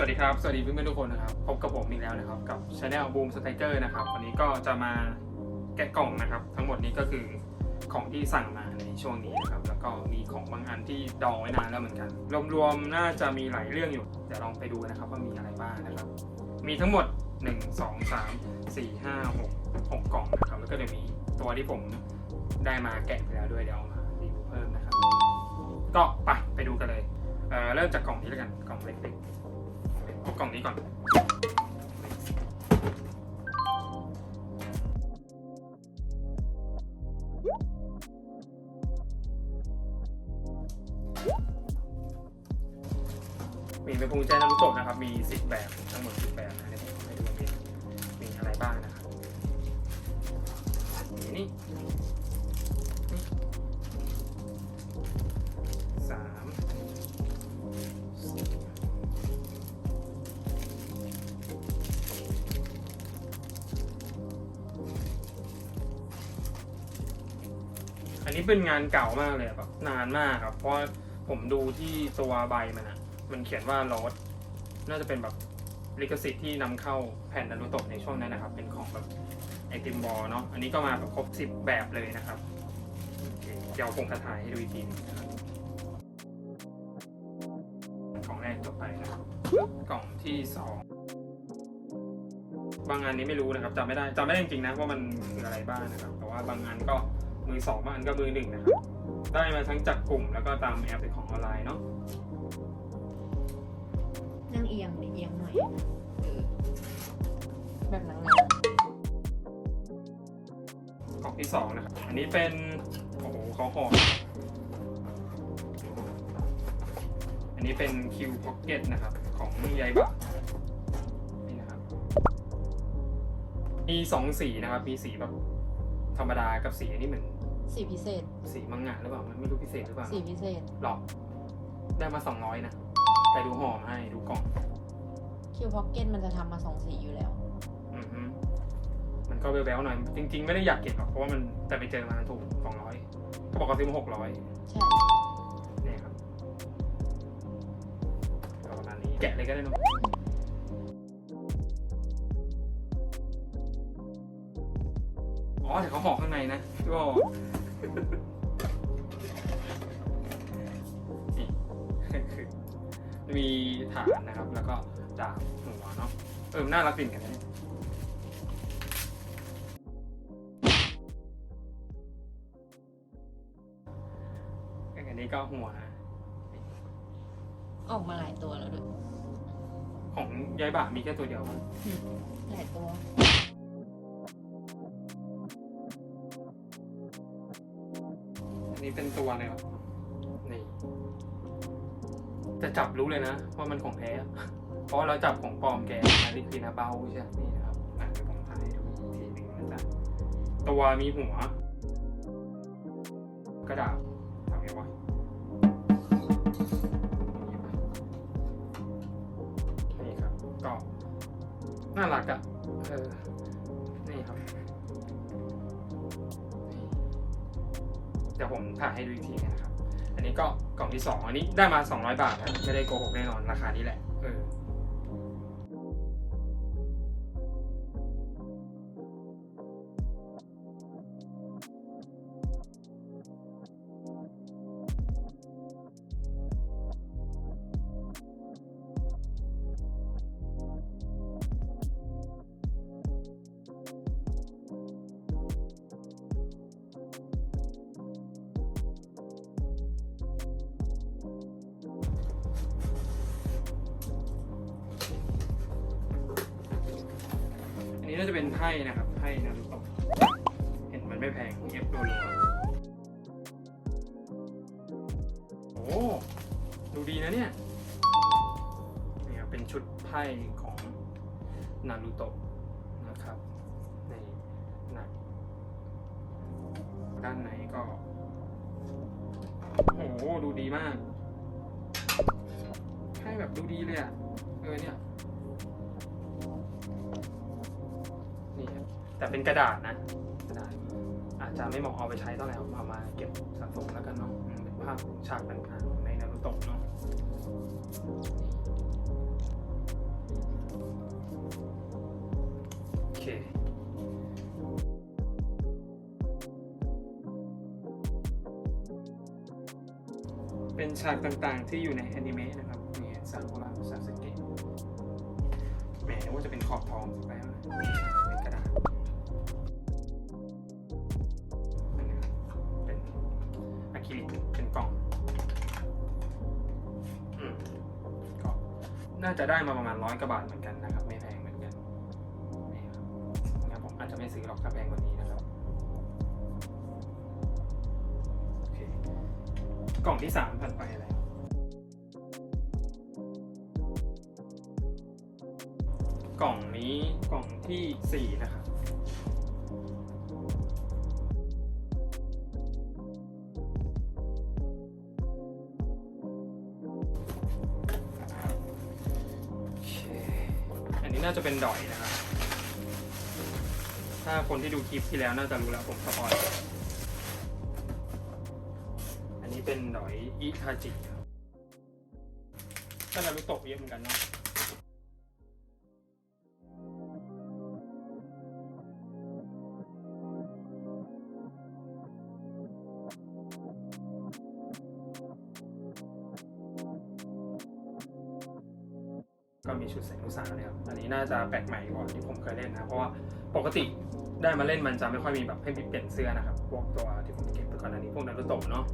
วัสดีครับ สวัสดีเพื่อนๆทุกคนนะครับ พบกับผมอีกแล้วนะครับ กับช anel Boom Striker นะครับ วันนี้ก็จะมาแกะกล่องนะครับ ทั้งหมดนี้ก็คือของที่สั่งมาในช่วงนี้นะครับ แล้วก็มีของบางอันที่ดองไว้นานแล้วเหมือนกัน รวมๆ น่าจะมีหลายเรื่องอยู่ เดี๋ยวลองไปดูนะครับว่ามีอะไรบ้างนะครับ มีทั้งหมด 1 2 3 4 5 6 6 กล่องนะครับ แล้วก็เดี๋ยวมีตัวที่ผมได้มาแกะไปแล้วด้วยเดี๋ยวเอามารีวิวเพิ่มนะครับ ก็ไปไปดูกันเลยเเริ่มจากกล่องนี้แล้วกัน กล่องเล็กๆ เอากล่องนี้ก่อน มีเป็นพวงกุญแจนารุโตะนะครับ มี10แบบทั้งหมด10แบบนะเดี๋ยวผมให้ดูว่ามีมีอะไรบ้างนะครับนี่นี่ นี้เป็นงานเก่ามากเลยแบบนานมากครับ เพราะผมดูที่ตัวใบมันอะมันเขียนว่าโรสน่าจะเป็นแบบลิขสิทธิ์ที่นำเข้าแผ่นนารุโตะในช่วงนั้นนะครับ เป็นของแบบไอติมบอลเนาะอันนี้ก็มาแบบครบ10แบบเลยนะครับเดี๋ยวผมจะถ่ายให้ดูอีกทีนึงนะครับกล่องแรกต่อไปนะครับกล่องที่สองบางอันนี้ไม่รู้นะครับจำไม่ได้จำไม่ได้จริงๆนะว่ามันคืออะไรบ้างนะครับ แต่ว่าบางอันก็ มือสองบางอันก็มือหนึ่งนะครับได้มาทั้งจากกลุ่มแล้วก็ตามแอปของออนไลน์เนาะนั่งเอียงดิเอียงหน่อยเออแบบนั้นนะกล่องที่สองนะครับอันนี้เป็นโอ้โหเขาห่ออันนี้เป็นคิวพ็อกเก็ตนะครับ ของยายบะนี่นะครับ มีสองสีนะครับ มีสีแบบธรรมดากับสีอันนี้เหมือน สีพิเศษ สีมังงะหรือเปล่ามันไม่รู้พิเศษหรือเปล่าสีพิเศษ หรอกได้มาสองร้อยนะแต่ดูห่อมาให้ดูกล่อง คิวพ็อกเก็ตมันจะทำมาสองสีอยู่แล้ว อือฮึมันก็แบ๊วๆหน่อย จริง ๆ ไม่ได้อยากเก็บหรอกเพราะว่ามันแต่ไปเจอมาถูกสองร้อยก็บอกเขาซื้อมาหกร้อยใช่ เนี่ยครับก็ประมาณนี้แกะเลยก็ได้เนอะอ๋อแต่เขาห่อข้างในนะพี่บอก นี่คือมีฐานนะครับ แล้วก็ดาบหัวเนาะ เออมันน่ารักจริงกันนะเนี่ยอันนี้ก็หัว ออกมาหลายตัวแล้วด้วยของยายบะมีแค่ตัวเดียวมั้งอืมหลายตัว นี้เป็นตัวเลยครับนี่จะจับรู้เลยนะว่ามันของแท้ เพราะเราจับของปลอมแกนนี้คือนาเบาใช่ไหมนี่นะครับอะเดี๋ยวผมถ่ายให้ดูอีกทีหนึ่งนะจ๊ะตัวมีหัว กระดาษทำไงวะนี่ครับก็น่ารักอะ ดี๋ยวผมถ่ายให้ดูอีกทีนะครับ อันนี้ก็กล่องที่สองอันนี้ได้มา 200 บาทนะไม่ได้โกหกแน่นอนราคานี้แหละเออ นนี้น่าจะเป็นไพ่นะครับไพ่นารุโตะเห็นมันไม่แพงเอฟโดโลโอ้ดูดีนะเนี่ยนี่ครับเป็นชุดไพ่ของนารูโตะนะครับ ในหนังด้านในก็โอ้โหดูดีมากไพ่แบบดูดีเลยอะเออเนี่ย นี่ครับแต่เป็นกระดาษนะกระดาษอาจจะไม่เหมาะเอาไปใช้เท่าไหร่เอามาเก็บสะสมแล้วกันเนาะเป็นภาพฉากต่างๆในนารุโตะเนาะโอเคเป็นฉากต่างๆที่อยู่ในแอนิเมะนะครับนี่ซากุระซาสึเกะแหมว่าจะเป็นขอบทองไปแล้วนะ น่าจะได้มาประมาณร้อยกว่าบาทเหมือนกันนะครับ ไม่แพงเหมือนกันนี่ครับงั้นผมอาจจะไม่ซื้อหรอกถ้าแพงกว่านี้นะครับโอเคกล่องที่สามผ่านไปแล้วกล่องนี้กล่องที่สี่นะครับ จะเป็นดอยนะครับ ถ้าคนที่ดูคลิปที่แล้วน่าจะรู้แล้วผมสปอยอันนี้เป็นดอยอิทาจิก็นารุโตะเยอะเหมือนกันเนาะ น่าจะแปลกใหม่กว่าที่ผมเคยเล่นนะ เพราะว่าปกติได้มาเล่นมันจะไม่ค่อยมีแบบให้มีเปลี่ยนเสื้อนะครับ พวกตัวที่ผมเก็บไปก่อนอันนี้พวกนารุโตะเนาะ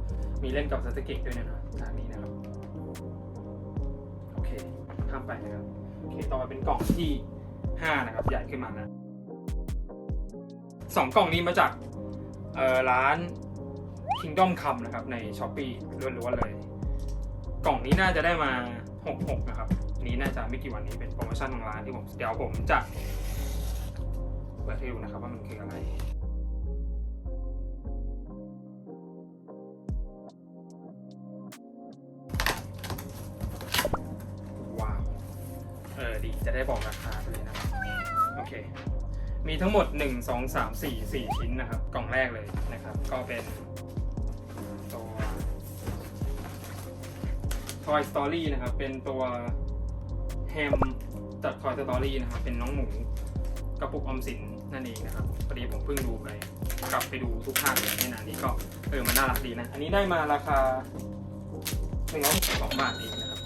มีเล่นกับซาสึเกะด้วยนะครับทางนี้นะครับ โอเค ข้ามไปนะครับ โอเค ต่อไปเป็นกล่องที่ห้านะครับ ใหญ่ขึ้นมานะสองกล่องนี้มาจากเอ่อร้าน Kingdom Come นะครับ ใน s h อ p e e ล้วนๆเลย กล่องนี้น่าจะได้มา 66 นะครับ นี้น่าจะไม่กี่วันนี้เป็นโปรโมชั่นของร้านที่ผมเดี๋ยวผมจะเปิดให้ดูนะครับว่ามันคืออะไรว้าวเออดีจะได้บอกราคาไปเลยนะครับโอเค มีทั้งหมด 1 2 3 4 4 ชิ้นนะครับ กล่องแรกเลยนะครับ ก็เป็นตัว Toy Story นะครับ เป็นตัว แฮมจาก Toy Story นะครับ เป็นน้องหมูกระปุกออมสินนั่นเองนะครับพอดีผมเพิ่งดูไป กลับไปดูทุกภาคเลยไม่นานนี้ก็เออมันน่ารักดีนะ อันนี้ได้มาราคาหนึ่งร้อยสองบาทเองนะครับ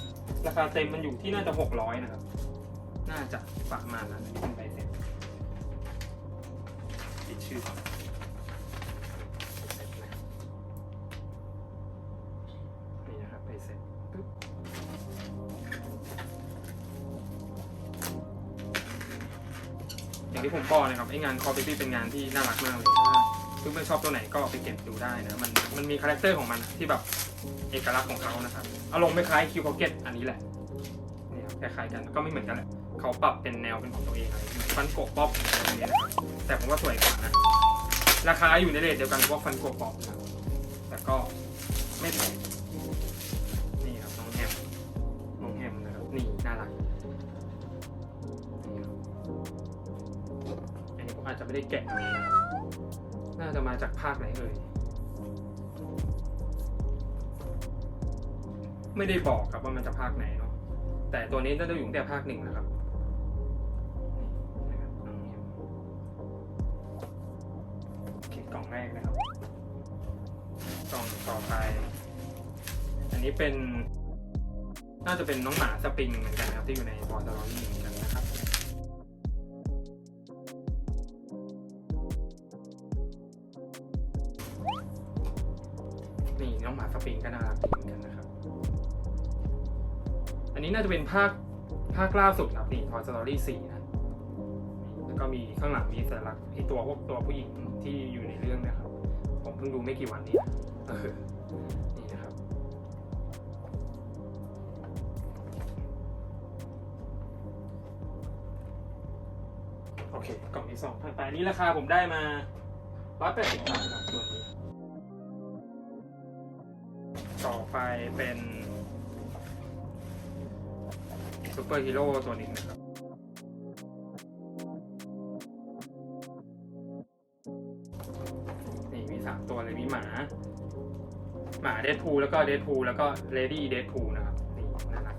ราคาเต็มมันอยู่ที่น่าจะหกร้อยนะครับ น่าจะประมาณนั้นอันนี้เป็นใบเสร็จติดชื่อก่อนใบ อย่างที่ผมบอกนะครับไอ้งานคอ p ปี้เป็นงานที่น่ารักมากเลยถ้าเพื่อนๆชอบตัวไหนก็ไปเก็บดูได้นะมันมันมีคาแรคเตอร์ของมันที่แบบเอกลักษณ์ของเขานะครับอารมณ์ไม่คล้ายคิวพ็อกเก็ตอันนี้แหละนี่ครับคล้ายๆกันก็ไม่เหมือนกันแหละเขาปรับเป็นแนวเป็นของตัวเองอะไรฟันโกะป๊อปอะไรอย่างเงี้ยนะครับแต่ผมว่าสวยกว่านะราคาอยู่ในเรทเดียวกันกับพวกฟันโกะป๊อปนะแต่ก็ไม่แพง จะไม่ได้แกะน่าจะมาจากภาคไหนเอ่ยไม่ได้บอกครับว่ามันจะภาคไหนเนาะแต่ตัวนี้น่าจะอยู่ตั้งแต่ภาคหนึ่งนะครับเห็นโอเคกล่องแรกนะครับ กล่องต่อไป อันนี้เป็น น่าจะเป็นน้องหมาสปริงเหมือนกันนะครับที่อยู่ในบอร์ดตอรี่เหมือนกันนะครับ นี้น่าจะเป็นภาคภาคล่าสุดครับนี่ Toy Story 4นะแล้วก็มีข้างหลังมีสัญลักษณ์ไอตัวพวกตัวผู้หญิงที่อยู่ในเรื่องนะครับ ผมเพิ่งดูไม่กี่วันนี้นี่นะครับโอเคกล่องที่สองผ่านไปนนี้ราคาผมได้มาร้อยแปดสิบบาทครับตัวนี้ต่อไปเป็น ปอร์ฮีโร่ตัวหนึ่งนะครับนี่มีสามตัวเลยมีหมา หมาเดดพูแล้วก็เดดพูแล้วก็เลดี้เดดพูนะครับนี่น่ารัก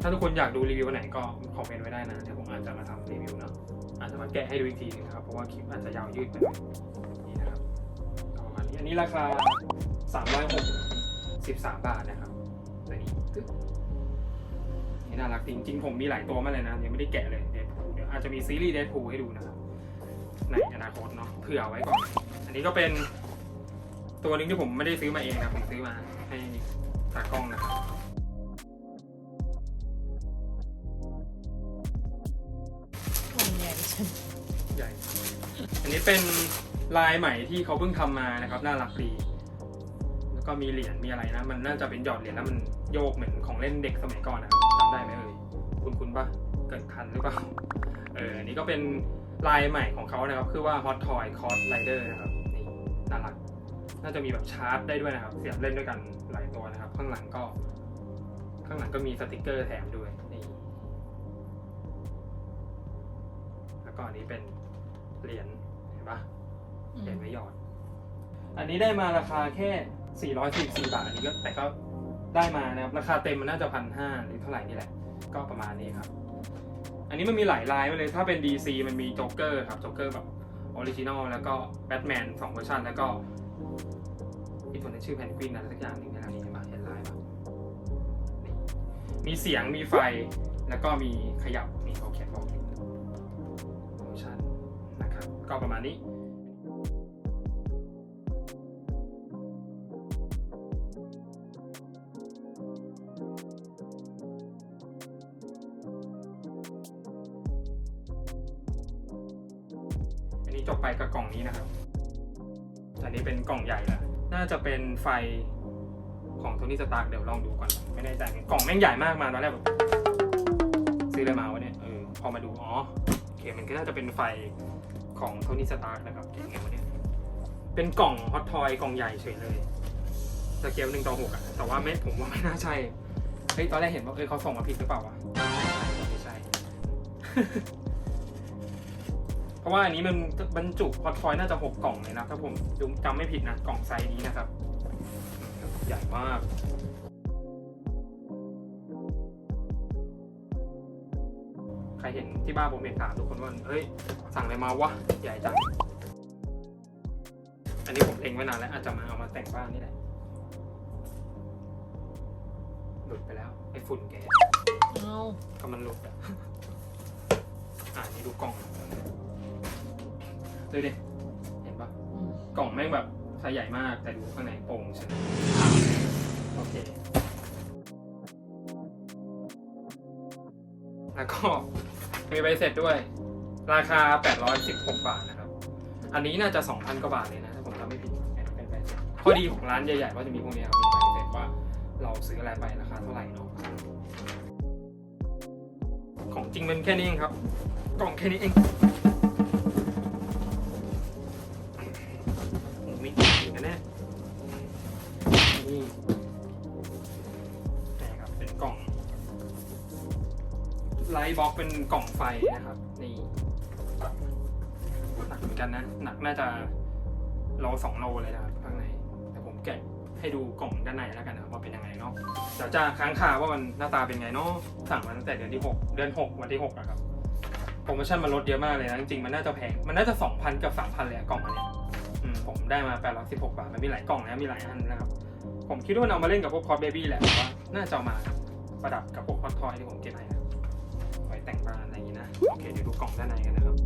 ถ้าทุกคนอยากดูรีวิวอันไหนก็คอมเมนต์ไว้ได้นะเดี๋ยวผมอาจจะมาทำรีวิวเนาะ อาจจะมาแกะให้ดูอีกทีหนึงครับ เพราะว่าคลิปอาจจะยาวยืดไปหน่อยนี่นะครับก็ประมาณนี้ อันนี้ราคา363บาทนะครับตัวนี้ตึ๊ดนี่น่ารักจริงๆผมมีหลายตัวมากเลยนะ ยังไม่ได้แกะเลยเดดพูเดี๋ยวอาจจะมีซีรีส์เดดพูให้ดูนะครับ ในอนาคตเนาะ เผื่อไว้ก่อน อันนี้ก็เป็นตัวหนึงที่ผมไม่ได้ซื้อมาเองนะ ผมซื้อมาให้ตากล้องนะครับ ใหญ่ อันนี้เป็นลายใหม่ที่เขาเพิ่งทำมานะครับน่ารักดีแล้วก็มีเหรียญมีอะไรนะ มันน่าจะเป็นหยอดเหรียญแล้วมันโยกเหมือนของเล่นเด็กสมัยก่อนนะครับจำได้ไหมเอ่ยคุณคุณปะเกิดทันหรือเปล่าเอออันนี้ก็เป็นลายใหม่ของเขานะครับ คือว่า Hot Toy Cos Rider นะครับนี่น่ารัก น่าจะมีแบบชาร์จได้ด้วยนะครับ เสียบเล่นด้วยกันหลายตัวนะครับ ข้างหลังก็ ข้างหลังก็มีสติกเกอร์แถมด้วย ก็อันนี้เป็นเหรียญเห็นปะเหรียญไว้หยอด อันนี้ได้มาราคาแค่ 444 บาท อันนี้ก็แต่ก็ได้มานะครับ ราคาเต็มมันน่าจะพันห้าหรือเท่าไหร่นี่แหละ ก็ประมาณนี้ครับ อันนี้มันมีหลายลายมากเลย ถ้าเป็น DC มันมีโจ๊กเกอร์ครับ โจ๊กเกอร์แบบออริจินอลแล้วก็แบทแมนสองเวอร์ชันแล้วก็อีกตัวนึงชื่อแพนกวินอะไรสักอย่างหนึ่งนะนี่เห็นปะเห็นลายปะนี่มีเสียงมีไฟแล้วก็มีขยับมีเขาเขียนบอก ก็ประมาณนี้อันนี้จบไปกับกล่องนี้นะครับ อันนี้เป็นกล่องใหญ่แล้วน่าจะเป็นไฟของโทนี่สตาร์กเดี๋ยวลองดูก่อน ไม่แน่ใจกล่องแม่งใหญ่มากมาตอนแรกแบบซื้ออะไรมาวะเนี่ย เออ พอมาดู อ๋อ โอเค มันก็น่าจะเป็นไฟ ของโทนี่สตาร์กนะครับเก่งไงวะเนี่ยเป็นกล่องฮอตทอยกล่องใหญ่เฉยเลยสเกลหนึ่งต่อหกอะแต่ว่าไม่ผมว่าไม่น่าใช่เฮ้ยตอนแรกเห็นว่าเออเขาส่งมาผิดหรือเปล่าวะไม่ใช่ เพราะว่าอันนี้มันบรรจุฮอตทอยน่าจะหกกล่องเลยนะถ้าผมจำไม่ผิดนะกล่องไซส์นี้นะครับ ใหญ่มาก เห็นที่บ้านผมเห็นถามทุกคนว่าเฮ้ยสั่งอะไรมาวะใหญ่จัง อันนี้ผมเล็งไว้นานแล้วอาจจะมาเอามาแต่งบ้านนี่แหละหลุดไปแล้วไอ้ฝุ่นแกเอาก็มันหลุดอะอ่านี่ดูกล่องดูดิเห็นปะอืมกล่องแม่งแบบไซส์ใหญ่มากแต่ดูข้างในโปร่งใช่ไหมโอเคแล้วก็ มีใบเสร็จด้วย ราคา 816 บาทนะครับ อันนี้น่าจะ 2,000 กว่าบาทเลยนะถ้าผมจำไม่ผิดเป็นใบเสร็จข้อดีของร้านใหญ่ๆก็จะมีพวกนี้ครับมีใบเสร็จว่าเราซื้ออะไรไปราคาเท่าไหร่เนาะของจริงมันแค่นี้เองครับ กล่องแค่นี้เอง ไลท์บ็อกเป็นกล่องไฟนะครับ นี่หนักเหมือนกันนะ หนักน่าจะโลสองโลเลยนะครับข้างในแต่ผมแกะให้ดูกล่องด้านในแล้วกันนะว่าเป็นยังไงเนาะเดี๋ยวจะค้างคาว่ามันหน้าตาเป็นไงเนาะสั่งมาตั้งแต่เดือนที่6เดือน6วันที่6อะครับโปรโมชั่นมันลดเยอะมากเลยนะจริงๆมันน่าจะแพงมันน่าจะ2,000กับ3,000เลยอะกล่องอันเนี้ยผมได้มา816บาทมันมีหลายกล่องนะมีหลายอันนะครับ ผมคิดว่ามันเอามาเล่นกับพวกคอ s เบบี้แหละว่าน่าจะมาประดับกับพวกคอ s ทอยที่ผมเก็บให้นะ ไว้แต่งบ้านอะไรอย่างนี้นะ โอเค เดี๋ยวดูกล่องด้านในกันนะครับ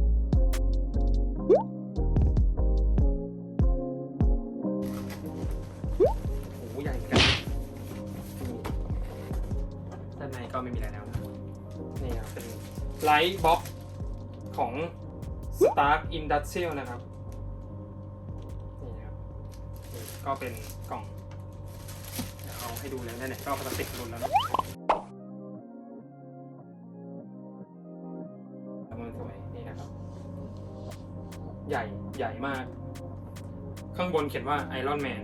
โอ้โหใหญ่กันด้านในก็ไม่มีอะไรแล้วนะนี่ครับเป็นไลท์บ็อกของ Stark Industrial นะครับ นี่นะครับนี่ก็เป็นกล่อง เดี๋ยวเอาให้ดูเลยนะเนี่ยก็พลาสติกหลุดแล้วนะ นสวยนี่นะครับ ใหญ่ใหญ่มาก ข้างบนเขียนว่าไอรอนแมน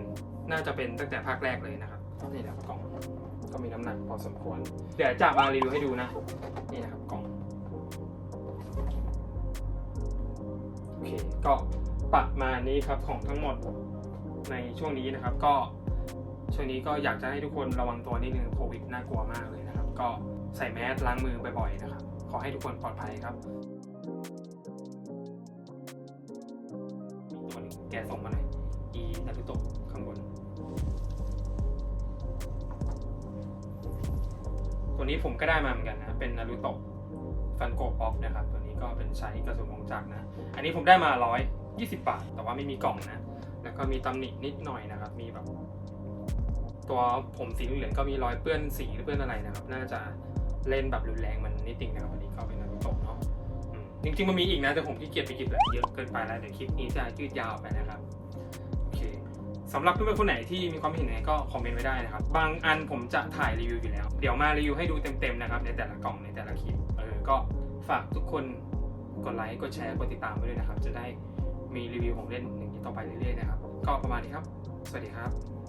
น่าจะเป็นตั้งแต่ภาคแรกเลยนะครับนี่นะครับกล่องก็มีน้ำหนักพอสมควร เดี๋ยวจะมารีวิวให้ดูนะ นี่นะครับกล่องโอเคก็ประมานี้ครับของทั้งหมดในช่วงนี้นะครับ ก็ช่วงนี้ก็อยากจะให้ทุกคนระวังตัวนิดนึงโควิดน่ากลัวมากเลยนะครับ ก็ใส่แมสล้างมือบ่อยๆนะครับ ขอให้ทุกคนปลอดภัยครับมีตัวนึงแกส่งมาหน่อยอีนารุโตะข้างบน ตัวนี้ผมก็ได้มาเหมือนกันนะ เป็นนารุโตะฟันโกป๊อปนะครับ ตัวนี้ก็เป็นใช้กระสุนวงจักรนะ อันนี้ผมได้มาร้อยยี่สิบาท แต่ว่าไม่มีกล่องนะ แล้วก็มีตำหนินิดหน่อยนะครับ มีแบบ ตัวผมสีเหลืองก็มีรอยเปื้อนสีหรือเปื้อนอะไรนะครับ น่าจะ เล่นแบบรุนแรงมันนิดนึงนะครับอันนี้ก็เป็นนารุโตะเนาะจริงๆมันมีอีกนะแต่ผมขี้เกียจไปคิดแบบเยอะเกินไปแล้วเดี๋ยวคลิปนี้จะยืดยาวไปนะครับโอเคสำหรับเพื่อนๆคนไหนที่มีความเห็นยังไงก็คอมเมนต์ไว้ได้นะครับ บางอันผมจะถ่ายรีวิวอยู่แล้ว เดี๋ยวมารีวิวให้ดูเต็มๆนะครับ ในแต่ละกล่องในแต่ละคลิปเออก็ฝากทุกคนกดไลค์กดแชร์กดติดตามไว้ด้วยนะครับ จะได้มีรีวิวของเล่นอย่างนี้ต่อไปเรื่อยๆนะครับ ก็ประมาณนี้ครับ สวัสดีครับ